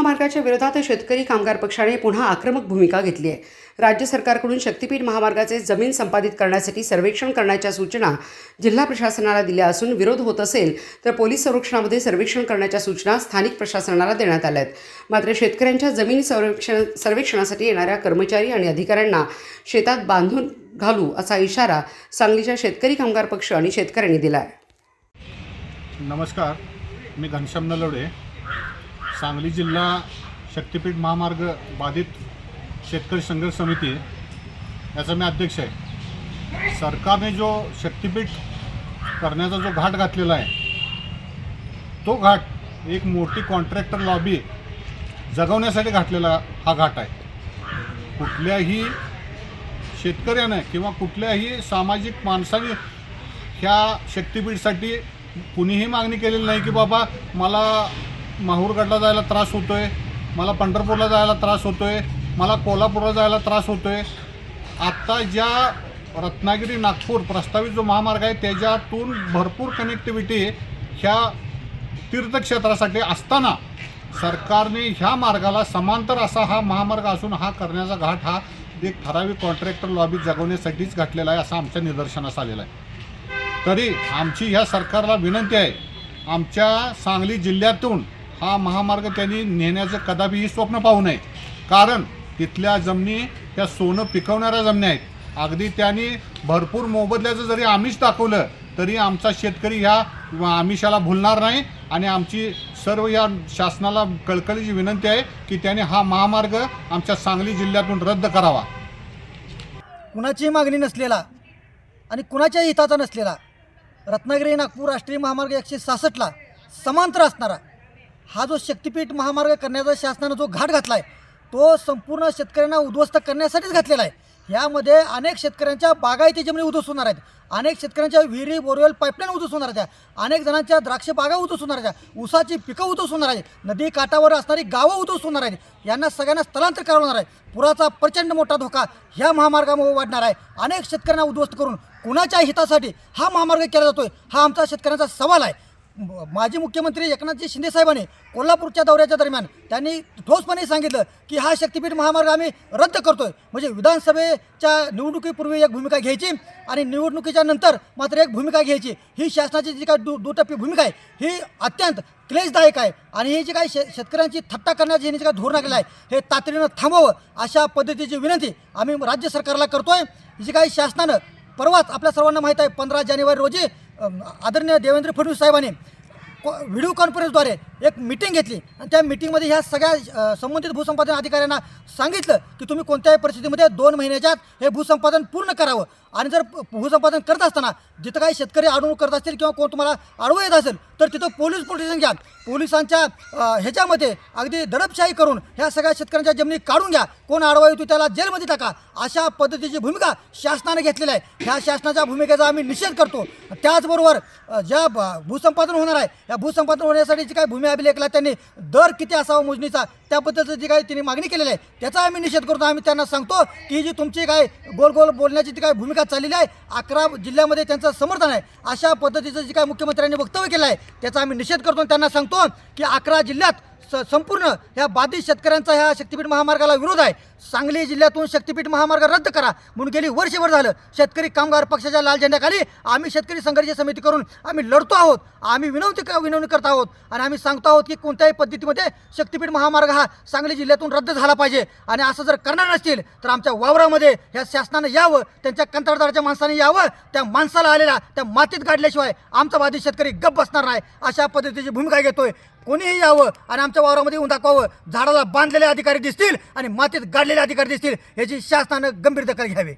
महामार्गाच्या विरोधात शेतकरी कामगार पक्षाने पुन्हा आक्रमक भूमिका घेतली आहे. राज्य सरकारकडून शक्तीपीठ महामार्गाचे जमीन संपादित करण्यासाठी सर्वेक्षण करण्याच्या सूचना जिल्हा प्रशासनाला दिल्या असून विरोध होत असेल तर पोलीस संरक्षणामध्ये सर्वेक्षण करण्याच्या सूचना स्थानिक प्रशासनाला देण्यात आल्या आहेत. मात्र शेतकऱ्यांच्या जमीन संरक्षण सर्वेक्षणासाठी येणाऱ्या कर्मचारी आणि अधिकाऱ्यांना शेतात बांधून घालू असा इशारा सांगलीच्या शेतकरी कामगार पक्ष आणि शेतकऱ्यांनी दिला आहे. नमस्कार. मी घनश्याम नलवडे सांगली जिल्हा शक्तिपीठ महामार्ग बाधित शेतकरी संघर्ष समिती याचा मी अध्यक्ष आहे. सरकारने जो शक्तीपीठ करण्याचा जो घाट घातलेला आहे तो घाट एक मोठी कॉन्ट्रॅक्टर लॉबी जगवण्यासाठी घातलेला हा घाट आहे. कुठल्याही शेतकऱ्यानं किंवा कुठल्याही सामाजिक माणसाने ह्या शक्तिपीठसाठी कुणीही मागणी केलेली नाही की बाबा मला माहूरगडला जायला त्रास होतो आहे मला पंढरपूरला जायला त्रास होतो आहे मला कोल्हापूरला जायला त्रास होतो आहे आत्ता ज्या रत्नागिरी नागपूर प्रस्तावित जो महामार्ग आहे त्याच्यातून भरपूर कनेक्टिव्हिटी ह्या तीर्थक्षेत्रासाठी असताना सरकारने ह्या मार्गाला समांतर असा हा महामार्ग असून हा करण्याचा घाट हा एक ठराविक कॉन्ट्रॅक्टर लॉबी जगवण्यासाठीच घातलेला आहे असं आमच्या निदर्शनास आलेलं आहे. तरी आमची ह्या सरकारला विनंती आहे आमच्या सांगली जिल्ह्यातून हा महामार्ग त्यांनी नेण्याचं कदापिही स्वप्न पाहू नये. कारण तिथल्या जमिनी त्या सोनं पिकवणाऱ्या जमिनी आहेत. अगदी त्यांनी भरपूर मोबदल्याचं जरी आमिष दाखवलं तरी आमचा शेतकरी ह्या आमिषाला भुलणार नाही आणि आमची सर्व या शासनाला कळकळीची विनंती आहे की त्याने हा महामार्ग आमच्या सांगली जिल्ह्यातून रद्द करावा. कुणाचीही मागणी नसलेला आणि कुणाच्याही हिताचा नसलेला रत्नागिरी नागपूर राष्ट्रीय महामार्ग एकशे सहासष्टला समांतर असणारा हा जो शक्तीपीठ महामार्ग करण्याचा शासनानं जो घाट घातला आहे तो संपूर्ण शेतकऱ्यांना उद्ध्वस्त करण्यासाठीच घातलेला आहे. यामध्ये अनेक शेतकऱ्यांच्या बागायती जमिनी उद्ध्वस्त होणार आहेत. अनेक शेतकऱ्यांच्या विहिरी बोरवेल पाईपलाईन उद्ध्वस्त होणार आहेत. अनेक जणांच्या द्राक्ष बागा उद्ध्वस्त होणार आहेत. ऊसाची पिकं उद्ध्वस्त होणार आहेत. नदी काठावर असणारी गावं उद्ध्वस्त होणार आहेत. यांना सगळ्यांना स्थलांतर करवणार आहे. पुराचा प्रचंड मोठा धोका ह्या महामार्गामुळे वाढणार आहे. अनेक शेतकऱ्यांना उद्ध्वस्त करून कुणाच्या हितासाठी हा महामार्ग केला जातोय हा आमचा शेतकऱ्यांचा सवाल आहे. माजी मुख्यमंत्री एकनाथजी शिंदे साहेबांनी कोल्हापूरच्या दौऱ्याच्या दरम्यान त्यांनी ठोसपणे सांगितलं की हा शक्तीपीठ महामार्ग आम्ही रद्द करतोय. म्हणजे विधानसभेच्या निवडणुकीपूर्वी एक भूमिका घ्यायची आणि निवडणुकीच्या नंतर मात्र एक भूमिका घ्यायची. ही शासनाची जी काय दु दुटप्पी भूमिका आहे ही अत्यंत क्लेशदायक आहे आणि हे जे काही शे शेतकऱ्यांची थट्टा करण्याची यांनी जे काही धोरण आलेलं आहे हे तातडीनं थांबवावं अशा पद्धतीची विनंती आम्ही राज्य सरकारला करतोय. जी काही शासनानं परवाच आपल्या सर्वांना माहीत आहे पंधरा जानेवारी रोजी आदरणीय देवेंद्र फडणवीस साहेबांनी कॉ व्हिडिओ कॉन्फरन्सद्वारे एक मिटिंग घेतली. आणि त्या मिटिंगमध्ये ह्या सगळ्या संबंधित भूसंपादन अधिकाऱ्यांना सांगितलं की तुम्ही कोणत्याही परिस्थितीमध्ये दोन महिन्याच्यात हे भूसंपादन पूर्ण करावं. आणि जर भूसंपादन करत असताना जिथं काही शेतकरी अडवणूक करत असतील किंवा कोण तुम्हाला अडवू येत असेल तर तिथं पोलीस प्रोटेक्शन घ्या. पोलिसांच्या ह्याच्यामध्ये अगदी दडपशाही करून ह्या सगळ्या शेतकऱ्यांच्या जमिनी काढून घ्या. कोण अडवा येतो त्याला जेलमध्ये टाका. अशा पद्धतीची भूमिका शासनाने घेतलेली आहे. ह्या शासनाच्या भूमिकेचा आम्ही निषेध करतो. त्याचबरोबर ज्या भूसंपादन होणार आहे या भूसंपादन होण्यासाठी जी काही भूमी अभिलेखला त्यांनी दर किती असावा मोजणीचा त्याबद्दलचं जी काही त्यांनी मागणी केलेली आहे त्याचा आम्ही निषेध करतो. आम्ही त्यांना सांगतो की जी तुमची काय गोल गोल बोलण्याची जी काय भूमिका चाललेली आहे. अकरा जिल्ह्यामध्ये त्यांचं समर्थन आहे. अशा पद्धतीचं जे काय मुख्यमंत्र्यांनी वक्तव्य केलं आहे त्याचा आम्ही निषेध करतो आणि त्यांना सांगतो की अकरा जिल्ह्यात स संपूर्ण ह्या बाधित शेतकऱ्यांचा ह्या शक्तीपीठ महामार्गाला विरोध आहे. सांगली जिल्ह्यातून शक्तीपीठ महामार्ग रद्द करा. म्हणून गेली वर्षभर झालं. शेतकरी कामगार पक्षाच्या लाल झेंड्याखाली आम्ही शेतकरी संघर्ष समिती करून आम्ही लढतो आहोत. आम्ही विनवती क- विनवणी करत आहोत. आणि आम्ही सांगतो आहोत की कोणत्याही पद्धतीमध्ये शक्तीपीठ महामार्ग हा सांगली जिल्ह्यातून रद्द झाला पाहिजे. आणि असं जर करणार नसतील तर आमच्या वावरामध्ये ह्या शासनानं यावं त्यांच्या कंत्राटदाराच्या माणसाने यावं त्या माणसाला आलेला त्या मातीत काढल्याशिवाय आमचा बाधित शेतकरी गप्प बसणार नाही. अशा पद्धतीची भूमिका घेतोय. कोणीही यावं आणि आमच्या वावरामध्ये येऊन दाखवावं. झाडाला बांधलेले अधिकारी दिसतील आणि मातीत गाडलेले अधिकारी दिसतील याची शासनानं गंभीर दखल घ्यावी.